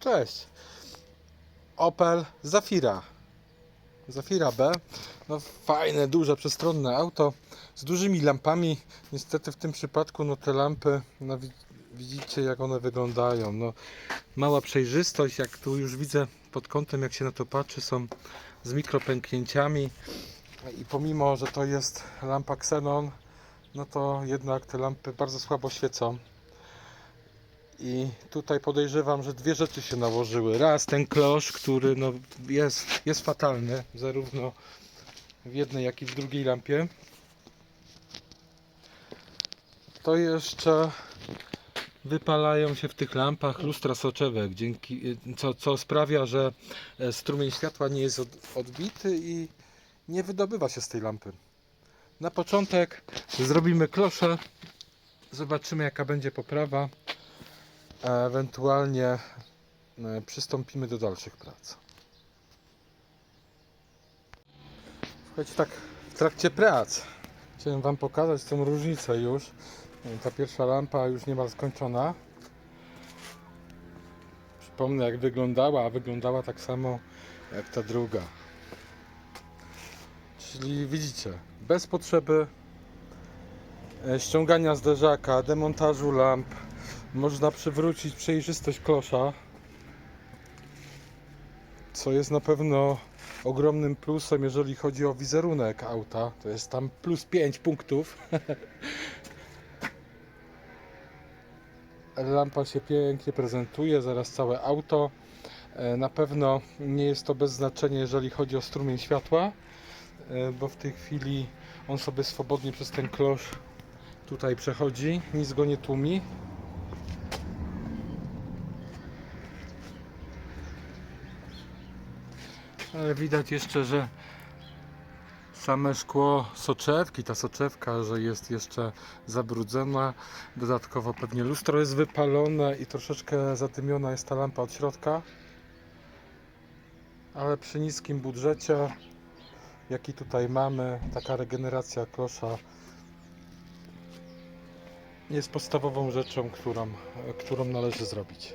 Cześć. Opel Zafira. Zafira B. No fajne, duże, przestronne auto z dużymi lampami. Niestety w tym przypadku no te lampy, no wi- widzicie jak one wyglądają. No, mała przejrzystość, jak tu już widzę pod kątem jak się na to patrzy, są z mikropęknięciami. I pomimo, że to jest lampa Xenon, no to jednak te lampy bardzo słabo świecą. I tutaj podejrzewam, że dwie rzeczy się nałożyły. Raz ten klosz, który no jest, jest fatalny, zarówno w jednej, jak i w drugiej lampie. To jeszcze wypalają się w tych lampach lustra soczewek, dzięki, co, co sprawia, że e, strumień światła nie jest od, odbity i nie wydobywa się z tej lampy. Na początek zrobimy klosze, zobaczymy jaka będzie poprawa ewentualnie e, przystąpimy do dalszych prac. Słuchajcie, tak w trakcie prac chciałem Wam pokazać tą różnicę już. Ta pierwsza lampa już niemal skończona. Przypomnę jak wyglądała, a wyglądała tak samo jak ta druga. Czyli widzicie, bez potrzeby e, ściągania zderzaka, demontażu lamp, można przywrócić przejrzystość klosza, co jest na pewno ogromnym plusem, jeżeli chodzi o wizerunek auta. To jest tam plus 5 punktów. Lampa się pięknie prezentuje, zaraz całe auto. E, Na pewno nie jest to bez znaczenia, jeżeli chodzi o strumień światła, e, bo w tej chwili on sobie swobodnie przez ten klosz tutaj przechodzi, nic go nie tłumi. Ale widać jeszcze, że same szkło soczewki, ta soczewka, że jest jeszcze zabrudzona. Dodatkowo pewnie lustro jest wypalone i troszeczkę zadymiona jest ta lampa od środka. Ale przy niskim budżecie, jaki tutaj mamy, taka regeneracja klosza jest podstawową rzeczą, którą, którą należy zrobić.